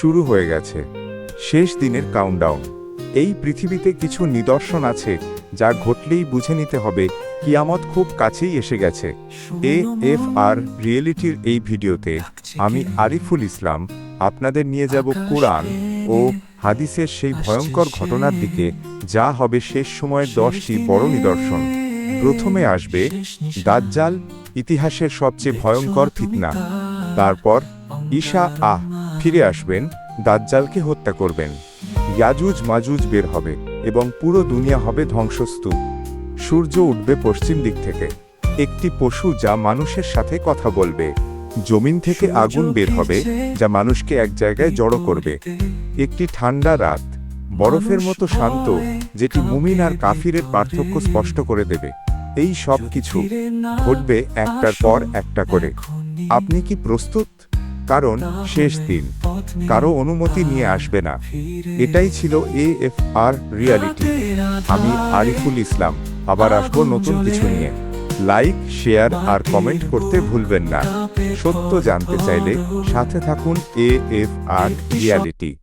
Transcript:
শুরু হয়ে গেছে। শেষ দিনের কাউন্টডাউন এই পৃথিবীতে কিছু নিদর্শন আছে যা ঘটলেই বুঝে নিতে হবে কিয়ামত খুব কাছেই এসে গেছে। এ এফ আর রিয়েলিটির এই ভিডিওতে আমি আরিফুল ইসলাম আপনাদের নিয়ে যাব কোরআন ও হাদিসের সেই ভয়ঙ্কর ঘটনার দিকে যা হবে শেষ সময়ের দশটি বড় নিদর্শন। প্রথমে আসবে দাজ্জাল ইতিহাসের সবচেয়ে ভয়ঙ্কর ফিতনা। তারপর ঈশা আহ ফিরে আসবেন দাজ্জালকে হত্যা করবেন। ইয়াজুজ মাজুজ বের হবে এবং পুরো দুনিয়া হবে ধ্বংসস্তূপ। সূর্য উঠবে পশ্চিম দিক থেকে। একটি পশু যা মানুষের সাথে কথা বলবে। জমিন থেকে আগুন বের হবে যা মানুষকে এক জায়গায় জড়ো করবে। একটি ঠান্ডা রাত বরফের মতো শান্ত যেটি মুমিন আর কাফিরের পার্থক্য স্পষ্ট করে দেবে। এই সব কিছু ঘটবে একটার পর একটা করে। আপনি কি প্রস্তুত? কারণ শেষ দিন। কারও অনুমতি নিয়ে আসবে না। এটাই ছিল এ এফ আর রিয়ালিটি। আমি আরিফুল ইসলাম। আবার আসব নতুন কিছু নিয়ে। লাইক, শেয়ার আর কমেন্ট করতে ভুলবেন না। সত্য জানতে চাইলে সাথে থাকুন এ এফ আর রিয়ালিটি।